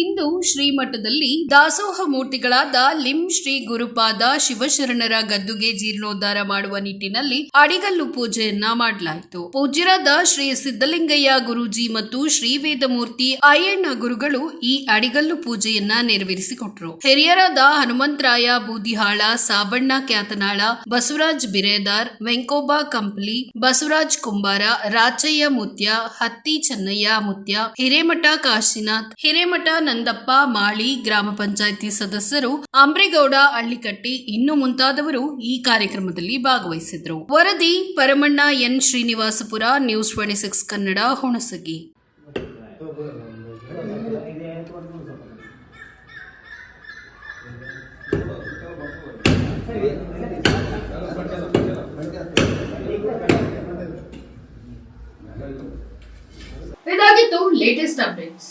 ಇಂದು ಶ್ರೀಮಠದಲ್ಲಿ ದಾಸೋಹ ಮೂರ್ತಿಗಳಾದ ಲಿಂ ಶ್ರೀ ಗುರುಪಾದ ಶಿವಶರಣರ ಗದ್ದುಗೆ ಜೀರ್ಣೋದ್ಧಾರ ಮಾಡುವ ನಿಟ್ಟಿನಲ್ಲಿ ಅಡಿಗಲ್ಲು ಪೂಜೆಯನ್ನ ಮಾಡಲಾಯಿತು. ಪೂಜ್ಯರಾದ ಶ್ರೀ ಸಿದ್ದಲಿಂಗಯ್ಯ ಗುರೂಜಿ ಮತ್ತು ಶ್ರೀ ವೇದಮೂರ್ತಿ ಅಯ್ಯಣ್ಣ ಗುರುಗಳು ಈ ಅಡಿಗಲ್ಲು ಪೂಜೆಯನ್ನ ನೆರವೇರಿಸಿಕೊಟ್ರು. ಹಿರಿಯರಾದ ಹನುಮಂತರಾಯ, ಬೂದಿಹಾಳ, ಸಾಬಣ್ಣ ಕ್ಯಾತನಾಳ, ಬಸವರಾಜ್ ಬಿರೇದಾರ್, ವೆಂಕೋಬಾ ಕಂಪ್ಲಿ, ಬಸವರಾಜ್ ಕುಂಬಾರ, ರಾಚಯ್ಯ ಮುತ್ಯ, ಹತ್ತಿ ಚೆನ್ನಯ್ಯ ಮುತ್ಯ, ಹಿರೇಮಠ ಕಾಶಿನಾಥ್, ಹಿರೇಮಠ ನಂದಪ್ಪ ಮಾಳಿ ಗ್ರಾಮ ಪಂಚಾಯಿತಿ ಸದಸ್ಯರು ಅಂಬ್ರೇಗೌಡ ಹಳ್ಳಿಕಟ್ಟಿ ಇನ್ನು ಮುಂತಾದವರು ಈ ಕಾರ್ಯಕ್ರಮದಲ್ಲಿ ಭಾಗವಹಿಸಿದ್ರು. ವರದಿ Paramanna N. Srinivasapura, news twenty six Kannada, Hunasagi. ಇದಾಗಿತ್ತು ಲೇಟೆಸ್ಟ್ ಅಪ್ಡೇಟ್ಸ್